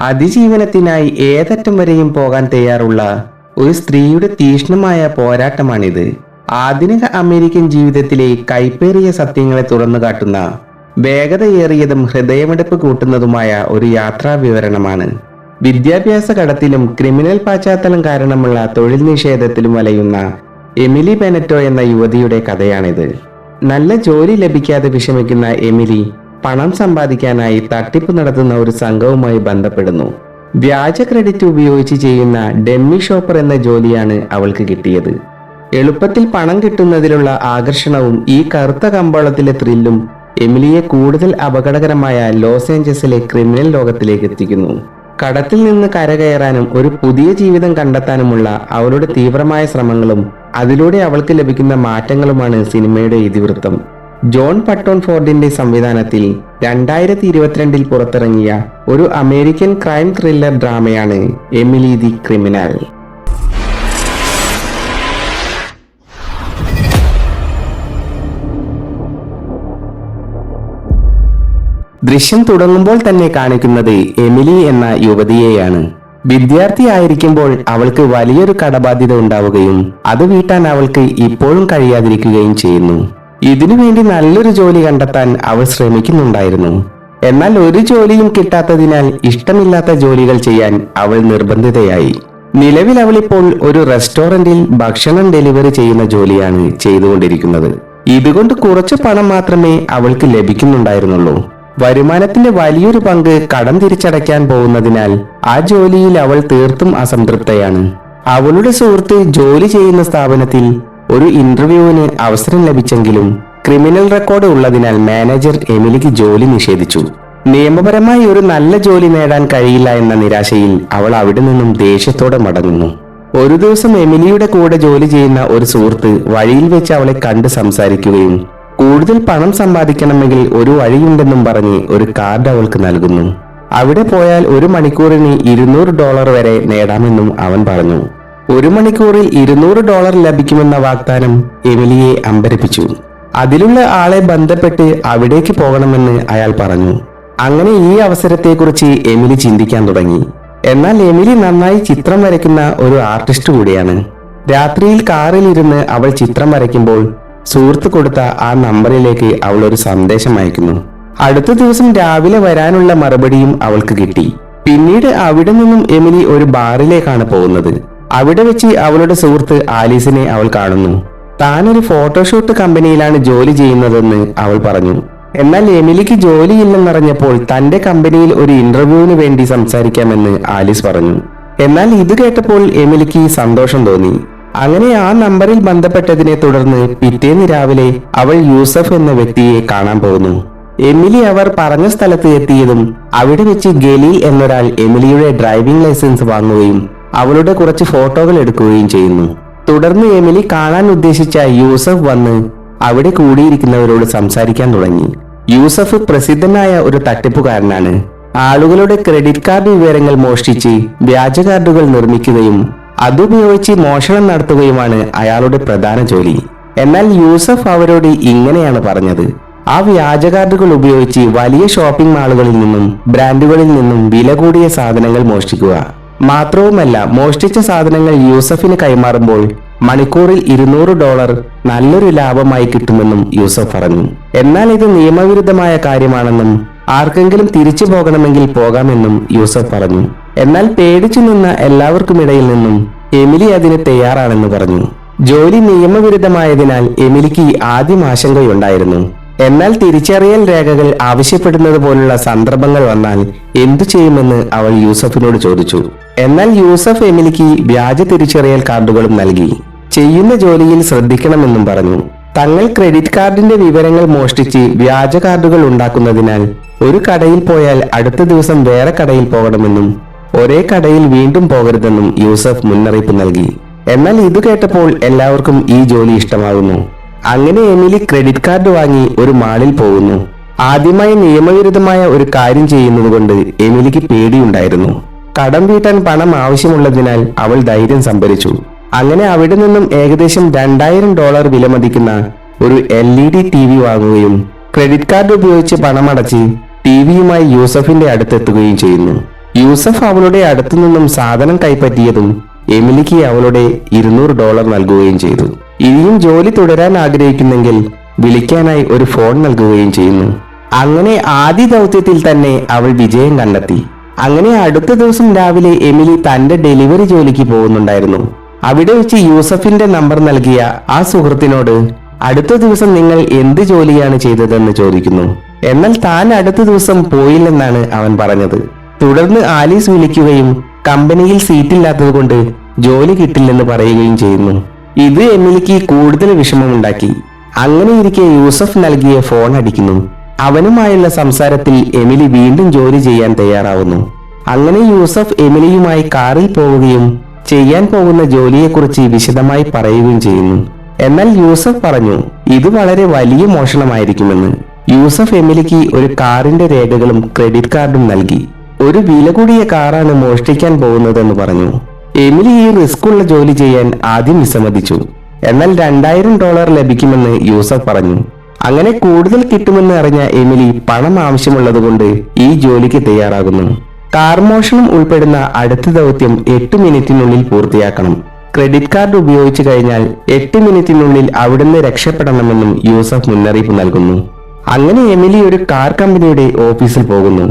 അതിജീവനത്തിനായി ഏതറ്റം വരെയും പോകാൻ തയ്യാറുള്ള ഒരു സ്ത്രീയുടെ തീക്ഷ്ണമായ പോരാട്ടമാണിത്. ആധുനിക അമേരിക്കൻ ജീവിതത്തിലെ കൈപ്പേറിയ സത്യങ്ങളെ തുറന്നു കാട്ടുന്ന വേഗതയേറിയതും ഹൃദയമെടുപ്പ് കൂട്ടുന്നതുമായ ഒരു യാത്രാ വിവരണമാണ് വിദ്യാഭ്യാസ കടത്തിലും ക്രിമിനൽ പശ്ചാത്തലം കാരണമുള്ള തൊഴിൽ നിഷേധത്തിലും വലയുന്ന എമിലി ബെനറ്റോ എന്ന യുവതിയുടെ കഥയാണിത്. നല്ല ജോലി ലഭിക്കാതെ വിഷമിക്കുന്ന എമിലി പണം സമ്പാദിക്കാനായി തട്ടിപ്പ് നടത്തുന്ന ഒരു സംഘവുമായി ബന്ധപ്പെടുന്നു. വ്യാജ ക്രെഡിറ്റ് ഉപയോഗിച്ച് ചെയ്യുന്ന ഡെമ്മി ഷോപ്പർ എന്ന ജോലിയാണ് അവൾക്ക് കിട്ടിയത്. എളുപ്പത്തിൽ പണം കിട്ടുന്നതിലുള്ള ആകർഷണവും ഈ കറുത്ത കമ്പോളത്തിലെ ത്രില്ലും എമിലിയെ കൂടുതൽ അപകടകരമായ ലോസ് ഏഞ്ചൽസിലെ ക്രിമിനൽ ലോകത്തിലേക്ക് എത്തിക്കുന്നു. കടത്തിൽ നിന്ന് കരകയറാനും ഒരു പുതിയ ജീവിതം കണ്ടെത്താനുമുള്ള അവളുടെ തീവ്രമായ ശ്രമങ്ങളും അതിലൂടെ അവൾക്ക് ലഭിക്കുന്ന മാറ്റങ്ങളുമാണ് സിനിമയുടെ ഇതിവൃത്തം. ജോൺ പട്ടോൺ ഫോർഡിന്റെ സംവിധാനത്തിൽ രണ്ടായിരത്തി ഇരുപത്തിരണ്ടിൽ പുറത്തിറങ്ങിയ ഒരു അമേരിക്കൻ ക്രൈം ത്രില്ലർ ഡ്രാമയാണ് എമിലി ദി ക്രിമിനൽ. ദൃശ്യം തുടങ്ങുമ്പോൾ തന്നെ കാണിക്കുന്നത് എമിലി എന്ന യുവതിയെയാണ്. വിദ്യാർത്ഥി ആയിരിക്കുമ്പോൾ അവൾക്ക് വലിയൊരു കടബാധ്യത ഉണ്ടാവുകയും അത് വീട്ടാൻ അവൾക്ക് ഇപ്പോഴും കഴിയാതിരിക്കുകയും ചെയ്യുന്നു. ഇതിനുവേണ്ടി നല്ലൊരു ജോലി കണ്ടെത്താൻ അവൾ ശ്രമിക്കുന്നുണ്ടായിരുന്നു. എന്നാൽ ഒരു ജോലിയും കിട്ടാത്തതിനാൽ ഇഷ്ടമില്ലാത്ത ജോലികൾ ചെയ്യാൻ അവൾ നിർബന്ധിതയായി. നിലവിൽ അവളിപ്പോൾ ഒരു റെസ്റ്റോറന്റിൽ ഭക്ഷണം ഡെലിവറി ചെയ്യുന്ന ജോലിയാണ് ചെയ്തുകൊണ്ടിരിക്കുന്നത്. ഇതുകൊണ്ട് കുറച്ച് പണം മാത്രമേ അവൾക്ക് ലഭിക്കുന്നുണ്ടായിരുന്നുള്ളൂ. വരുമാനത്തിന്റെ വലിയൊരു പങ്ക് കടം തിരിച്ചടയ്ക്കാൻ പോകുന്നതിനാൽ ആ ജോലിയിൽ അവൾ തീർത്തും അസംതൃപ്തയാണ്. അവളുടെ സുഹൃത്ത് ജോലി ചെയ്യുന്ന സ്ഥാപനത്തിൽ ഒരു ഇന്റർവ്യൂവിന് അവസരം ലഭിച്ചെങ്കിലും ക്രിമിനൽ റെക്കോർഡ് ഉള്ളതിനാൽ മാനേജർ എമിലിക്ക് ജോലി നിഷേധിച്ചു. നിയമപരമായി ഒരു നല്ല ജോലി നേടാൻ കഴിയില്ല എന്ന നിരാശയിൽ അവൾ അവിടെ നിന്നും ദേഷ്യത്തോടെ മടങ്ങുന്നു. ഒരു ദിവസം എമിലിയുടെ കൂടെ ജോലി ചെയ്യുന്ന ഒരു സുഹൃത്ത് വഴിയിൽ വെച്ച് അവളെ കണ്ട് സംസാരിക്കുകയും കൂടുതൽ പണം സമ്പാദിക്കണമെങ്കിൽ ഒരു വഴിയുണ്ടെന്നും പറഞ്ഞ് ഒരു കാർഡ് അവൾക്ക് നൽകുന്നു. അവിടെ പോയാൽ ഒരു മണിക്കൂറിന് ഇരുന്നൂറ് ഡോളർ വരെ നേടാമെന്നും അവൻ പറഞ്ഞു. ഒരു മണിക്കൂറിൽ ഇരുന്നൂറ് ഡോളർ ലഭിക്കുമെന്ന വാഗ്ദാനം എമിലിയെ അമ്പരപ്പിച്ചു. അതിലുള്ള ആളെ ബന്ധപ്പെട്ട് അവിടേക്ക് പോകണമെന്ന് അയാൾ പറഞ്ഞു. അങ്ങനെ ഈ അവസരത്തെക്കുറിച്ച് എമിലി ചിന്തിക്കാൻ തുടങ്ങി. എന്നാൽ എമിലി നന്നായി ചിത്രം വരയ്ക്കുന്ന ഒരു ആർട്ടിസ്റ്റ് കൂടിയാണ്. രാത്രിയിൽ കാറിലിരുന്ന് അവൾ ചിത്രം വരയ്ക്കുമ്പോൾ സുഹൃത്ത് കൊടുത്ത ആ നമ്പറിലേക്ക് അവൾ ഒരു സന്ദേശം അയക്കുന്നു. അടുത്ത ദിവസം രാവിലെ വരാനുള്ള മറുപടിയും അവൾക്ക് കിട്ടി. പിന്നീട് അവിടെ നിന്നും എമിലി ഒരു ബാറിലേക്കാണ് പോകുന്നത്. അവിടെ വെച്ച് അവളുടെ സുഹൃത്ത് ആലീസിനെ അവൾ കാണുന്നു. താനൊരു ഫോട്ടോഷൂട്ട് കമ്പനിയിലാണ് ജോലി ചെയ്യുന്നതെന്ന് അവൾ പറഞ്ഞു. എന്നാൽ എമിലിക്ക് ജോലിയില്ലെന്നറിഞ്ഞപ്പോൾ തന്റെ കമ്പനിയിൽ ഒരു ഇന്റർവ്യൂവിന് വേണ്ടി സംസാരിക്കാമെന്ന് ആലീസ് പറഞ്ഞു. എന്നാൽ ഇത് കേട്ടപ്പോൾ എമിലിക്ക് സന്തോഷം തോന്നി. അങ്ങനെ ആ നമ്പറിൽ ബന്ധപ്പെട്ടതിനെ തുടർന്ന് പിറ്റേന്ന് രാവിലെ അവൾ യൂസഫ് എന്ന വ്യക്തിയെ കാണാൻ പോകുന്നു. എമിലി അവർ പറഞ്ഞ സ്ഥലത്ത് എത്തിയതും അവിടെ വെച്ച് ഗലീൽ എന്നൊരാൾ എമിലിയുടെ ഡ്രൈവിംഗ് ലൈസൻസ് വാങ്ങുകയും അവളുടെ കുറച്ച് ഫോട്ടോകൾ എടുക്കുകയും ചെയ്യുന്നു. തുടർന്ന് എമിലി കാണാൻ ഉദ്ദേശിച്ച യൂസഫ് വന്ന് അവിടെ കൂടിയിരിക്കുന്നവരോട് സംസാരിക്കാൻ തുടങ്ങി. യൂസഫ് പ്രസിദ്ധനായ ഒരു തട്ടിപ്പുകാരനാണ്. ആളുകളുടെ ക്രെഡിറ്റ് കാർഡ് വിവരങ്ങൾ മോഷ്ടിച്ച് വ്യാജ കാർഡുകൾ നിർമ്മിക്കുകയും അതുപയോഗിച്ച് മോഷണം നടത്തുകയുമാണ് അയാളുടെ പ്രധാന ജോലി. എന്നാൽ യൂസഫ് അവരോട് ഇങ്ങനെയാണ് പറഞ്ഞത്. ആ വ്യാജ കാർഡുകൾ ഉപയോഗിച്ച് വലിയ ഷോപ്പിംഗ് മാളുകളിൽ നിന്നും ബ്രാൻഡുകളിൽ നിന്നും വില കൂടിയ സാധനങ്ങൾ മോഷ്ടിക്കുക. മാത്രവുമല്ല മോഷ്ടിച്ച സാധനങ്ങൾ യൂസഫിന് കൈമാറുമ്പോൾ മണിക്കൂറിൽ ഇരുന്നൂറ് ഡോളർ നല്ലൊരു ലാഭമായി കിട്ടുമെന്നും യൂസഫ് പറഞ്ഞു. എന്നാൽ ഇത് നിയമവിരുദ്ധമായ കാര്യമാണെന്നും ആർക്കെങ്കിലും തിരിച്ചു പോകണമെങ്കിൽ പോകാമെന്നും യൂസഫ് പറഞ്ഞു. എന്നാൽ പേടിച്ചു നിന്ന എല്ലാവർക്കുമിടയിൽ നിന്നും എമിലി അതിന് തയ്യാറാണെന്ന് പറഞ്ഞു. ജോലി നിയമവിരുദ്ധമായതിനാൽ എമിലിക്ക് ആദ്യം ആശങ്കയുണ്ടായിരുന്നു. എന്നാൽ തിരിച്ചറിയൽ രേഖകൾ ആവശ്യപ്പെടുന്നത് പോലുള്ള സന്ദർഭങ്ങൾ വന്നാൽ എന്തു ചെയ്യുമെന്ന് അവൾ യൂസഫിനോട് ചോദിച്ചു. എന്നാൽ യൂസഫ് എമിലിക്ക് വ്യാജ തിരിച്ചറിയൽ കാർഡുകളും നൽകി. ചെയ്യുന്ന ജോലിയിൽ ശ്രദ്ധിക്കണമെന്നും പറഞ്ഞു. തങ്ങൾ ക്രെഡിറ്റ് കാർഡിന്റെ വിവരങ്ങൾ മോഷ്ടിച്ച് വ്യാജ കാർഡുകൾ ഉണ്ടാക്കുന്നതിനാൽ ഒരു കടയിൽ പോയാൽ അടുത്ത ദിവസം വേറെ കടയിൽ പോകണമെന്നും ഒരേ കടയിൽ വീണ്ടും പോകരുതെന്നും യൂസഫ് മുന്നറിയിപ്പ് നൽകി. എന്നാൽ ഇത് കേട്ടപ്പോൾ എല്ലാവർക്കും ഈ ജോലി ഇഷ്ടമാകുന്നു. അങ്ങനെ എമിലി ക്രെഡിറ്റ് കാർഡ് വാങ്ങി ഒരു മാളിൽ പോകുന്നു. ആദ്യമായി നിയമവിരുദ്ധമായ ഒരു കാര്യം ചെയ്യുന്നത് കൊണ്ട് എമിലിക്ക് പേടിയുണ്ടായിരുന്നു. കടം വീട്ടാൻ പണം ആവശ്യമുള്ളതിനാൽ അവൾ ധൈര്യം സംഭരിച്ചു. അങ്ങനെ അവിടെ നിന്നും ഏകദേശം രണ്ടായിരം ഡോളർ വിലമതിക്കുന്ന ഒരു L E D T V വാങ്ങുകയും ക്രെഡിറ്റ് കാർഡ് ഉപയോഗിച്ച് പണമടച്ച് ടി വിയുമായി യൂസഫിന്റെ അടുത്തെത്തുകയും ചെയ്യുന്നു. യൂസഫ് അവളുടെ അടുത്തു നിന്നും സാധനം കൈപ്പറ്റിയതും എമിലിക്ക് അവളുടെ ഇരുന്നൂറ് ഡോളർ നൽകുകയും ചെയ്തു. ഇനിയും ജോലി തുടരാൻ ആഗ്രഹിക്കുന്നെങ്കിൽ വിളിക്കാനായി ഒരു ഫോൺ നൽകുകയും ചെയ്യുന്നു. അങ്ങനെ ആദ്യ ദൗത്യത്തിൽ തന്നെ അവൾ വിജയം കണ്ടെത്തി. അങ്ങനെ അടുത്ത ദിവസം രാവിലെ എമിലി തന്റെ ഡെലിവറി ജോലിക്ക് പോകുന്നുണ്ടായിരുന്നു. അവിടെ വെച്ച് യൂസഫിന്റെ നമ്പർ നൽകിയ ആ സുഹൃത്തിനോട് അടുത്ത ദിവസം നിങ്ങൾ എന്ത് ജോലിയാണ് ചെയ്തതെന്ന് ചോദിക്കുന്നു. എന്നാൽ താൻ അടുത്ത ദിവസം പോയില്ലെന്നാണ് അവൻ പറഞ്ഞത്. തുടർന്ന് ആലീസ് വിളിക്കുകയും കമ്പനിയിൽ സീറ്റില്ലാത്തതുകൊണ്ട് ജോലി കിട്ടില്ലെന്ന് പറയുകയും ചെയ്യുന്നു. ഇത് എമിലിക്ക് കൂടുതൽ വിഷമമുണ്ടാക്കി. അങ്ങനെ ഇരിക്കെ യൂസഫ് നൽകിയ ഫോൺ അടിക്കുന്നു. അവനുമായുള്ള സംസാരത്തിൽ എമിലി വീണ്ടും ജോലി ചെയ്യാൻ തയ്യാറാവുന്നു. അങ്ങനെ യൂസഫ് എമിലിയുമായി കാറിൽ പോവുകയും ചെയ്യാൻ പോകുന്ന ജോലിയെക്കുറിച്ച് വിശദമായി പറയുകയും ചെയ്യുന്നു. എന്നാൽ യൂസഫ് പറഞ്ഞു ഇത് വളരെ വലിയ മോഷണമായിരിക്കുമെന്ന്. യൂസഫ് എമിലിക്ക് ഒരു കാറിന്റെ രേഖകളും ക്രെഡിറ്റ് കാർഡും നൽകി. ഒരു വില കൂടിയ കാറാണ് മോഷ്ടിക്കാൻ പോകുന്നതെന്ന് പറഞ്ഞു. എമിലി ഈ റിസ്ക് ഉള്ള ജോലി ചെയ്യാൻ ആദ്യം വിസമ്മതിച്ചു. എന്നാൽ രണ്ടായിരം ഡോളർ ലഭിക്കുമെന്ന് യൂസഫ് പറഞ്ഞു. അങ്ങനെ കൂടുതൽ കിട്ടുമെന്ന് അറിഞ്ഞ എമിലി പണം ആവശ്യമുള്ളതുകൊണ്ട് ഈ ജോലിക്ക് തയ്യാറാകുന്നു. കാർ മോഷണം ഉൾപ്പെടുന്ന അടുത്ത ദൗത്യം എട്ട് മിനിറ്റിനുള്ളിൽ പൂർത്തിയാക്കണം. ക്രെഡിറ്റ് കാർഡ് ഉപയോഗിച്ചു കഴിഞ്ഞാൽ എട്ട് മിനിറ്റിനുള്ളിൽ അവിടുന്ന് രക്ഷപ്പെടണമെന്നും യൂസഫ് മുന്നറിയിപ്പ് നൽകുന്നു. അങ്ങനെ എമിലി ഒരു കാർ കമ്പനിയുടെ ഓഫീസിൽ പോകുന്നു.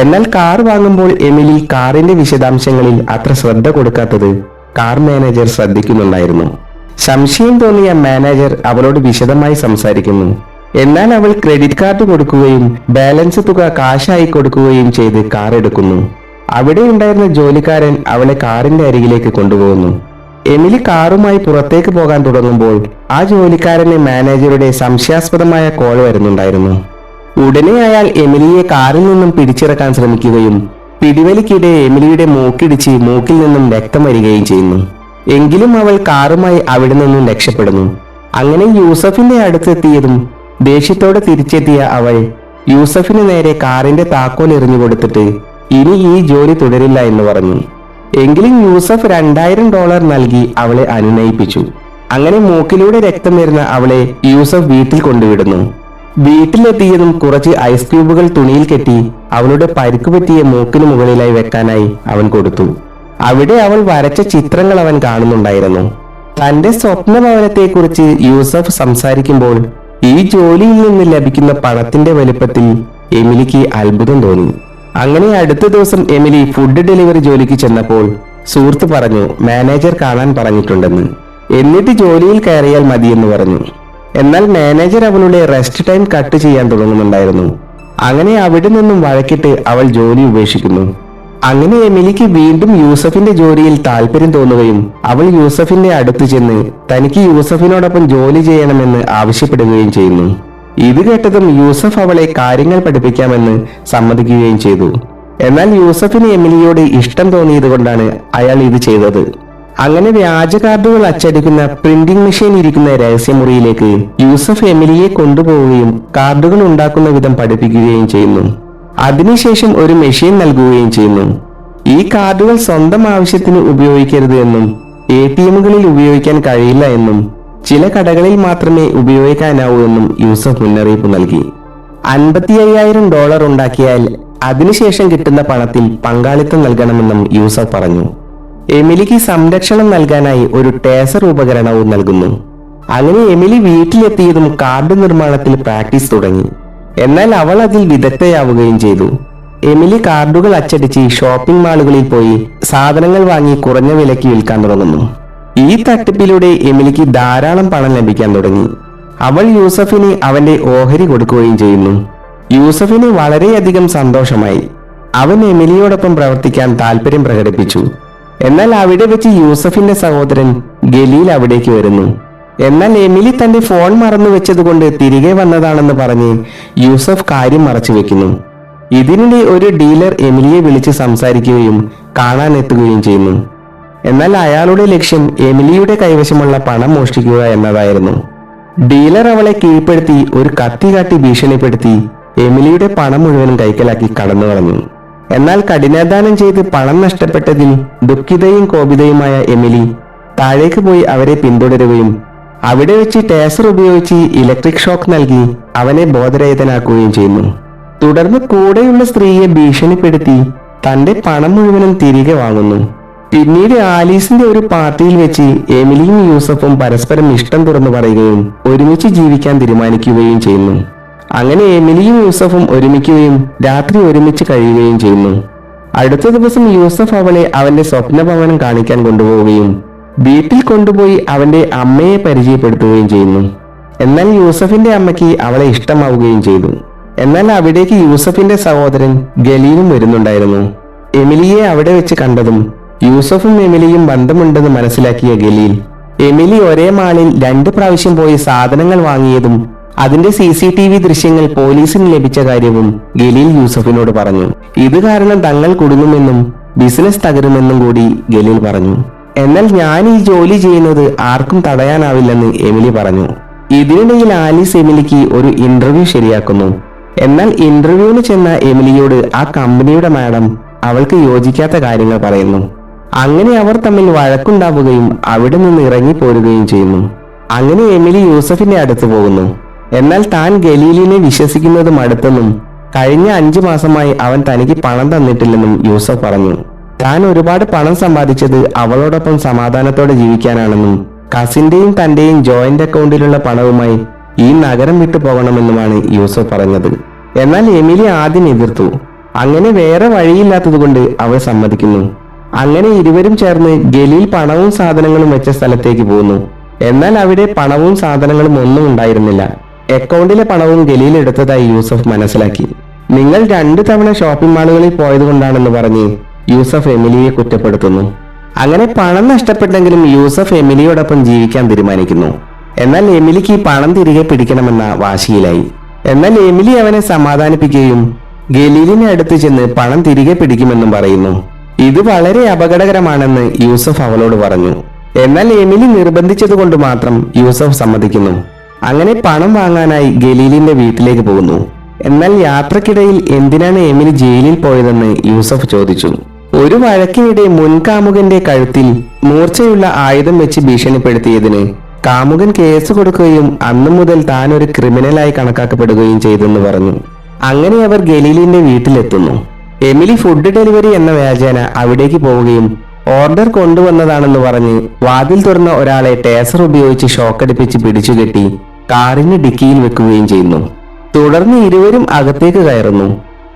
എന്നാൽ കാർ വാങ്ങുമ്പോൾ എമിലി കാറിന്റെ വിശദാംശങ്ങളിൽ അത്ര ശ്രദ്ധ കൊടുക്കാത്തത് കാർ മാനേജർ ശ്രദ്ധിക്കുന്നുണ്ടായിരുന്നു. സംശയം തോന്നിയ മാനേജർ അവളോട് വിശദമായി സംസാരിക്കുന്നു. എന്നാൽ അവൾ ക്രെഡിറ്റ് കാർഡ് കൊടുക്കുകയും ബാലൻസ് തുക കാശായി കൊടുക്കുകയും ചെയ്ത് കാർ എടുക്കുന്നു. അവിടെ ഉണ്ടായിരുന്ന ജോലിക്കാരൻ അവളെ കാറിന്റെ അരികിലേക്ക് കൊണ്ടുപോകുന്നു. എമിലി കാറുമായി പുറത്തേക്ക് പോകാൻ തുടങ്ങുമ്പോൾ ആ ജോലിക്കാരന് മാനേജറുടെ സംശയാസ്പദമായ കോൾ വരുന്നുണ്ടായിരുന്നു. ഉടനെ അയാൾ എമിലിയെ കാറിൽ നിന്നും പിടിച്ചിറക്കാൻ ശ്രമിക്കുകയും പിടിവലിക്കിടെ എമിലിയുടെ മൂക്കിടിച്ച് മൂക്കിൽ നിന്നും രക്തം വരികയും ചെയ്യുന്നു. എങ്കിലും അവൾ കാറുമായി അവിടെ നിന്നും രക്ഷപ്പെടുന്നു. അങ്ങനെ യൂസഫിന്റെ അടുത്തെത്തിയതും ദേഷ്യത്തോടെ തിരിച്ചെത്തിയ അവൾ യൂസഫിന് നേരെ കാറിന്റെ താക്കോൽ എറിഞ്ഞു കൊടുത്തിട്ട് ഇനി ഈ ജോലി തുടരില്ല എന്ന് പറഞ്ഞു. എങ്കിലും യൂസഫ് രണ്ടായിരം ഡോളർ നൽകി അവളെ അനുനയിപ്പിച്ചു. അങ്ങനെ മൂക്കിലൂടെ രക്തം വരുന്ന അവളെ യൂസഫ് വീട്ടിൽ കൊണ്ടുവിടുന്നു. വീട്ടിലെത്തിയതും കുറച്ച് ഐസ് ക്യൂബുകൾ തുണിയിൽ കെട്ടി അവളുടെ പരുക്ക് പറ്റിയ മൂക്കിന് മുകളിലായി വെക്കാനായി അവൻ കൊടുത്തു. അവിടെ അവൾ വരച്ച ചിത്രങ്ങൾ അവൻ കാണുന്നുണ്ടായിരുന്നു. തന്റെ സ്വപ്ന ഭവനത്തെക്കുറിച്ച് യൂസഫ് സംസാരിക്കുമ്പോൾ ഈ ജോലിയിൽ നിന്ന് ലഭിക്കുന്ന പണത്തിന്റെ വലിപ്പത്തിൽ എമിലിക്ക് അത്ഭുതം തോന്നി. അങ്ങനെ അടുത്ത ദിവസം എമിലി ഫുഡ് ഡെലിവറി ജോലിക്ക് ചെന്നപ്പോൾ സുഹൃത്ത് പറഞ്ഞു മാനേജർ കാണാൻ പറഞ്ഞിട്ടുണ്ടെന്ന്. എന്നിട്ട് ജോലിയിൽ കയറിയാൽ മതിയെന്ന് പറഞ്ഞു. എന്നാൽ മാനേജർ അവളുടെ റെസ്റ്റ് ടൈം കട്ട് ചെയ്യാൻ തുടങ്ങുന്നുണ്ടായിരുന്നു. അങ്ങനെ അവിടെ നിന്നും വഴക്കിട്ട് അവൾ ജോലി ഉപേക്ഷിക്കുന്നു. അങ്ങനെ എമിലിക്ക് വീണ്ടും യൂസഫിന്റെ ജോലിയിൽ താല്പര്യം തോന്നുകയും അവൾ യൂസഫിന്റെ അടുത്ത് ചെന്ന് തനിക്ക് യൂസഫിനോടൊപ്പം ജോലി ചെയ്യണമെന്ന് ആവശ്യപ്പെടുകയും ചെയ്യുന്നു. ഇത് കേട്ടതും യൂസഫ് അവളെ കാര്യങ്ങൾ പഠിപ്പിക്കാമെന്ന് സമ്മതിക്കുകയും ചെയ്തു. എന്നാൽ യൂസഫിന് എമിലിയോട് ഇഷ്ടം തോന്നിയത് കൊണ്ടാണ് അയാൾ ഇത് ചെയ്തത്. അങ്ങനെ വ്യാജ കാർഡുകൾ അച്ചടിക്കുന്ന പ്രിന്റിംഗ് മെഷീൻ ഇരിക്കുന്ന രഹസ്യമുറിയിലേക്ക് യൂസഫ് എമിലിയെ കൊണ്ടുപോവുകയും കാർഡുകൾ ഉണ്ടാക്കുന്ന വിധം പഠിപ്പിക്കുകയും ചെയ്യുന്നു. അതിനുശേഷം ഒരു മെഷീൻ നൽകുകയും ചെയ്യുന്നു. ഈ കാർഡുകൾ സ്വന്തം ആവശ്യത്തിന് ഉപയോഗിക്കരുത് എന്നും എ ടി എമ്മുകളിൽ ഉപയോഗിക്കാൻ കഴിയില്ല എന്നും ചില കടകളിൽ മാത്രമേ ഉപയോഗിക്കാനാവൂ എന്നും യൂസഫ് മുന്നറിയിപ്പ് നൽകി. അൻപത്തി അയ്യായിരം ഡോളർ ഉണ്ടാക്കിയാൽ അതിനുശേഷം കിട്ടുന്ന പണത്തിൽ പങ്കാളിത്തം നൽകണമെന്നും യൂസഫ് പറഞ്ഞു. എമിലിക്ക് സംരക്ഷണം നൽകാനായി ഒരു ടേസർ ഉപകരണവും നൽകുന്നു. അങ്ങനെ എമിലി വീട്ടിലെത്തിയതും കാർഡ് നിർമ്മാണത്തിൽ പ്രാക്ടീസ് തുടങ്ങി. എന്നാൽ അവൾ അതിൽ വിദഗ്ധയാവുകയും ചെയ്തു. എമിലി കാർഡുകൾ അച്ചടിച്ച് ഷോപ്പിംഗ് മാളുകളിൽ പോയി സാധനങ്ങൾ വാങ്ങി കുറഞ്ഞ വിലയ്ക്ക് വിൽക്കാൻ തുടങ്ങുന്നു. ഈ തട്ടിപ്പിലൂടെ എമിലിക്ക് ധാരാളം പണം ലഭിക്കാൻ തുടങ്ങി. അവൾ യൂസഫിന് അവന്റെ ഓഹരി കൊടുക്കുകയും ചെയ്യുന്നു. യൂസഫിന് വളരെയധികം സന്തോഷമായി. അവൻ എമിലിയോടൊപ്പം പ്രവർത്തിക്കാൻ താല്പര്യം പ്രകടിപ്പിച്ചു. എന്നാൽ അവിടെ വെച്ച് യൂസഫിന്റെ സഹോദരൻ ഗലീൽ അവിടേക്ക് വരുന്നു. എന്നാൽ എമിലി തന്റെ ഫോൺ മറന്നു വെച്ചതുകൊണ്ട് തിരികെ വന്നതാണെന്ന് പറഞ്ഞ് യൂസഫ് കാര്യം മറച്ചു വെക്കുന്നു. ഇതിനിടെ ഒരു ഡീലർ എമിലിയെ വിളിച്ച് സംസാരിക്കുകയും കാണാൻ എത്തുകയും ചെയ്യുന്നു. എന്നാൽ അയാളുടെ ലക്ഷ്യം എമിലിയുടെ കൈവശമുള്ള പണം മോഷ്ടിക്കുക എന്നതായിരുന്നു. ഡീലർ അവളെ കീഴ്പ്പെടുത്തി ഒരു കത്തി കാട്ടി ഭീഷണിപ്പെടുത്തി എമിലിയുടെ പണം മുഴുവനും കൈക്കലാക്കി കടന്നു കളഞ്ഞു. എന്നാൽ കഠിനാധാനം ചെയ്ത് പണം നഷ്ടപ്പെട്ടതിൽ ദുഃഖിതയും കോപിതയുമായ എമിലി താഴേക്ക് പോയി അവരെ പിന്തുടരുകയും അവിടെ വെച്ച് ടേസർ ഉപയോഗിച്ച് ഇലക്ട്രിക് ഷോക്ക് നൽകി അവനെ ബോധരഹിതനാക്കുകയും ചെയ്യുന്നു. തുടർന്ന് കൂടെയുള്ള സ്ത്രീയെ ഭീഷണിപ്പെടുത്തി തന്റെ പണം മുഴുവനും തിരികെ വാങ്ങുന്നു. പിന്നീട് ആലീസിന്റെ ഒരു പാർട്ടിയിൽ വെച്ച് എമിലിയും യൂസഫും പരസ്പരം ഇഷ്ടം തുറന്നു പറയുകയും ഒരുമിച്ച് ജീവിക്കാൻ തീരുമാനിക്കുകയും ചെയ്യുന്നു. അങ്ങനെ എമിലിയും യൂസഫും ഒരുമിക്കുകയും രാത്രി ഒരുമിച്ച് കഴിയുകയും ചെയ്യുന്നു. അടുത്ത ദിവസം യൂസഫ് അവളെ അവന്റെ സ്വപ്നഭവനം കാണിക്കാൻ കൊണ്ടുപോവുകയും വീട്ടിൽ കൊണ്ടുപോയി അവന്റെ അമ്മയെ പരിചയപ്പെടുത്തുകയും ചെയ്യുന്നു. എന്നാൽ യൂസഫിന്റെ അമ്മയ്ക്ക് അവളെ ഇഷ്ടമാവുകയും ചെയ്തു. എന്നാൽ അവിടേക്ക് യൂസഫിന്റെ സഹോദരൻ ഗലീലും വരുന്നുണ്ടായിരുന്നു. എമിലിയെ അവിടെ വെച്ച് കണ്ടതും യൂസഫും എമിലിയും ബന്ധമുണ്ടെന്ന് മനസ്സിലാക്കിയ ഗലീൽ എമിലി ഒരേ മാളിൽ രണ്ട് പ്രാവശ്യം പോയി സാധനങ്ങൾ വാങ്ങിയതും അതിന്റെ സി സി ടി വി ദൃശ്യങ്ങൾ പോലീസിന് ലഭിച്ച കാര്യവും ഗലീൽ യൂസഫിനോട് പറഞ്ഞു. ഇത് കാരണം തങ്ങൾ കുടുങ്ങുമെന്നും ബിസിനസ് തകരുമെന്നും കൂടി ഗലീൽ പറഞ്ഞു. എന്നാൽ ഞാൻ ഈ ജോലി ചെയ്യുന്നത് ആർക്കും തടയാനാവില്ലെന്ന് എമിലി പറഞ്ഞു. ഇതിനിടയിൽ ആലീസ് എമിലിക്ക് ഒരു ഇന്റർവ്യൂ ശരിയാക്കുന്നു. എന്നാൽ ഇന്റർവ്യൂവിന് ചെന്ന എമിലിയോട് ആ കമ്പനിയുടെ മാഡം അവൾക്ക് യോജിക്കാത്ത കാര്യങ്ങൾ പറയുന്നു. അങ്ങനെ അവർ തമ്മിൽ വഴക്കുണ്ടാവുകയും അവിടെ നിന്ന് ഇറങ്ങിപ്പോരുകയും ചെയ്യുന്നു. അങ്ങനെ എമിലി യൂസഫിന്റെ അടുത്ത് പോകുന്നു. എന്നാൽ താൻ ഗലീലിനെ വിശ്വസിക്കുന്നതും അടുത്തെന്നും കഴിഞ്ഞ അഞ്ചു മാസമായി അവൻ തനിക്ക് പണം തന്നിട്ടില്ലെന്നും യൂസഫ് പറഞ്ഞു. താൻ ഒരുപാട് പണം സമ്പാദിച്ചത് അവളോടൊപ്പം സമാധാനത്തോടെ ജീവിക്കാനാണെന്നും കസിന്റെയും തന്റെയും ജോയിന്റ് അക്കൗണ്ടിലുള്ള പണവുമായി ഈ നഗരം വിട്ടു പോകണമെന്നുമാണ് യൂസഫ് പറഞ്ഞത്. എന്നാൽ എമിലി ആദ്യം എതിർത്തു. അങ്ങനെ വേറെ വഴിയില്ലാത്തതുകൊണ്ട് അവൾ സമ്മതിക്കുന്നു. അങ്ങനെ ഇരുവരും ചേർന്ന് ഗലിയിൽ പണവും സാധനങ്ങളും വെച്ച സ്ഥലത്തേക്ക് പോകുന്നു എന്നാൽ അവിടെ പണവും സാധനങ്ങളും ഒന്നും ഉണ്ടായിരുന്നില്ല. അക്കൗണ്ടിലെ പണവും ഗലിയിൽ എടുത്തതായി യൂസഫ് മനസ്സിലാക്കി. നിങ്ങൾ രണ്ടു തവണ ഷോപ്പിംഗ് മാളുകളിൽ പോയതുകൊണ്ടാണെന്ന് പറഞ്ഞ് യൂസഫ് എമിലിയെ കുറ്റപ്പെടുത്തുന്നു. അങ്ങനെ പണം നഷ്ടപ്പെട്ടെങ്കിലും യൂസഫ് എമിലിയോടൊപ്പം ജീവിക്കാൻ തീരുമാനിക്കുന്നു. എന്നാൽ എമിലിക്ക് ഈ പണം തിരികെ പിടിക്കണമെന്ന വാശിയിലായി. എന്നാൽ എമിലി അവനെ സമാധാനിപ്പിക്കുകയും ഗലീലിനെ അടുത്ത് ചെന്ന് പണം തിരികെ പിടിക്കുമെന്നും പറയുന്നു. ഇത് വളരെ അപകടകരമാണെന്ന് യൂസഫ് അവളോട് പറഞ്ഞു. എന്നാൽ എമിലി നിർബന്ധിച്ചതുകൊണ്ട് മാത്രം യൂസഫ് സമ്മതിക്കുന്നു. അങ്ങനെ പണം വാങ്ങാനായി ഗലീലിന്റെ വീട്ടിലേക്ക് പോകുന്നു. എന്നാൽ യാത്രക്കിടയിൽ എന്തിനാണ് എമിലി ജയിലിൽ പോയതെന്ന് യൂസഫ് ചോദിച്ചു. ഒരു വഴക്കിനിടെ മുൻകാമുകന്റെ കഴുത്തിൽ മൂർച്ചയുള്ള ആയുധം വെച്ച് ഭീഷണിപ്പെടുത്തിയതിന് കാമുകൻ കേസ് കൊടുക്കുകയും അന്നു മുതൽ താൻ ഒരു ക്രിമിനലായി കണക്കാക്കപ്പെടുകയും ചെയ്തെന്ന് പറഞ്ഞു. അങ്ങനെ അവർ ഗലീലിന്റെ വീട്ടിലെത്തുന്നു. എമിലി ഫുഡ് ഡെലിവറി എന്ന വ്യാജേന അവിടേക്ക് പോവുകയും ഓർഡർ കൊണ്ടുവന്നതാണെന്ന് പറഞ്ഞ് വാതിൽ തുറന്ന ഒരാളെ ടേസർ ഉപയോഗിച്ച് ഷോക്കടിപ്പിച്ച് പിടിച്ചുകെട്ടി കാറിന് ഡിക്കിയിൽ വെക്കുകയും ചെയ്യുന്നു. തുടർന്ന് ഇരുവരും അകത്തേക്ക് കയറുന്നു.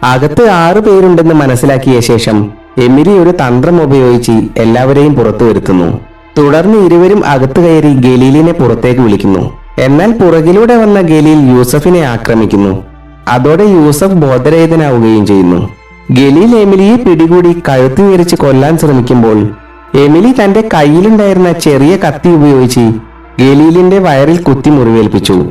അകത്ത് ആറു പേരുണ്ടെന്ന് മനസ്സിലാക്കിയ ശേഷം എമിലി ഒരു തന്ത്രം ഉപയോഗിച്ച് എല്ലാവരെയും പുറത്തു വരുത്തുന്നു. തുടർന്ന് ഇരുവരും അകത്തു കയറി ഗലീലിനെ പുറത്തേക്ക് വിളിക്കുന്നു. എന്നാൽ പുറകിലൂടെ വന്ന ഗലീൽ യൂസഫിനെ ആക്രമിക്കുന്നു. അതോടെ യൂസഫ് ബോധരഹിതനാവുകയും ചെയ്യുന്നു. ഗലീൽ എമിലിയെ പിടികൂടി കഴുത്തു വിരിച്ച് കൊല്ലാൻ ശ്രമിക്കുമ്പോൾ എമിലി തന്റെ കയ്യിലുണ്ടായിരുന്ന ചെറിയ കത്തി ഉപയോഗിച്ച് ഗലീലിന്റെ വയറിൽ കുത്തി മുറിവേൽപ്പിച്ചു.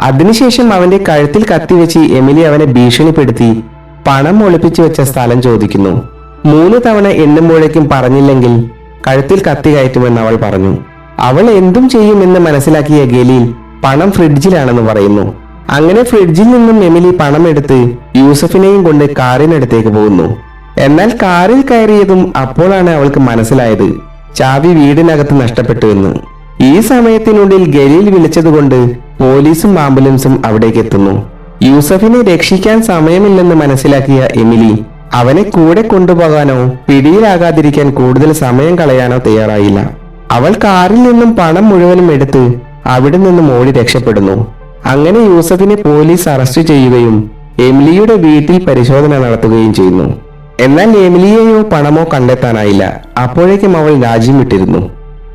അതിനുശേഷം അവന്റെ കഴുത്തിൽ കത്തിവെച്ച് എമിലി അവനെ ഭീഷണിപ്പെടുത്തി പണം ഒളിപ്പിച്ചു വെച്ച സ്ഥലം ചോദിക്കുന്നു. മൂന്ന് തവണ എണ്ണുമ്പോഴേക്കും പറഞ്ഞില്ലെങ്കിൽ കഴുത്തിൽ കത്തി കയറ്റുമെന്ന് അവൾ പറഞ്ഞു. അവൾ എന്തും ചെയ്യുമെന്ന് മനസ്സിലാക്കിയ ഗലീൽ പണം ഫ്രിഡ്ജിലാണെന്ന് പറയുന്നു. അങ്ങനെ ഫ്രിഡ്ജിൽ നിന്നും എമിലി പണം എടുത്ത് യൂസഫിനെയും കൊണ്ട് കാറിനടുത്തേക്ക് പോകുന്നു. എന്നാൽ കാറിൽ കയറിയതും അപ്പോഴാണ് അവൾക്ക് മനസ്സിലായത് ചാവി വീടിനകത്ത് നഷ്ടപ്പെട്ടു എന്ന്. ഈ സമയത്തിനുള്ളിൽ ഗലീൽ വിളിച്ചതുകൊണ്ട് പോലീസും ആംബുലൻസും അവിടേക്ക് എത്തുന്നു. യൂസഫിനെ രക്ഷിക്കാൻ സമയമില്ലെന്ന് മനസ്സിലാക്കിയ എമിലി അവനെ കൂടെ കൊണ്ടുപോകാനോ പിടിയിലാകാതിരിക്കാൻ കൂടുതൽ സമയം കളയാനോ തയ്യാറായില്ല. അവൾ കാറിൽ നിന്നും പണം മുഴുവനും എടുത്ത് അവിടെ നിന്നും ഓടി രക്ഷപ്പെടുന്നു. അങ്ങനെ യൂസഫിനെ പോലീസ് അറസ്റ്റ് ചെയ്യുകയും എമിലിയുടെ വീട്ടിൽ പരിശോധന നടത്തുകയും ചെയ്യുന്നു. എന്നാൽ എമിലിയെയോ പണമോ കണ്ടെത്താനായില്ല. അപ്പോഴേക്കും അവൾ രാജ്യം വിട്ടിരുന്നു.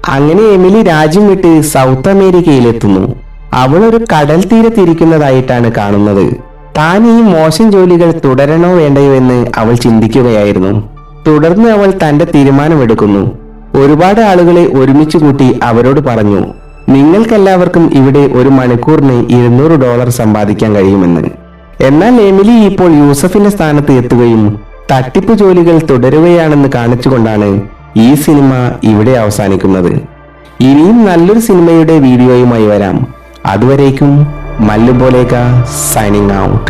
അങ്ങനെ എമിലി രാജ്യം വിട്ട് സൗത്ത് അമേരിക്കയിലെത്തുന്നു. അവൾ ഒരു കടൽ തീരത്തിരിക്കുന്നതായിട്ടാണ് കാണുന്നത്. താൻ ഈ മോശം ജോലികൾ തുടരണോ വേണ്ടയോ എന്ന് അവൾ ചിന്തിക്കുകയായിരുന്നു. തുടർന്ന് അവൾ തന്റെ തീരുമാനമെടുക്കുന്നു. ഒരുപാട് ആളുകളെ ഒരുമിച്ച് കൂട്ടി അവരോട് പറഞ്ഞു നിങ്ങൾക്കെല്ലാവർക്കും ഇവിടെ ഒരു മണിക്കൂറിന് ഇരുന്നൂറ് ഡോളർ സമ്പാദിക്കാൻ കഴിയുമെന്ന്. എന്നാൽ എമിലി ഇപ്പോൾ യൂസഫിന്റെ സ്ഥാനത്ത് എത്തുകയും തട്ടിപ്പ് ജോലികൾ തുടരുകയാണെന്ന് കാണിച്ചുകൊണ്ടാണ് ഈ സിനിമ ഇവിടെ അവസാനിക്കുന്നത്. ഇനിയും നല്ലൊരു സിനിമയുടെ വീഡിയോയുമായി വരാം. അതുവരേക്കും मल्लू बोलेगा साइनिंग आउट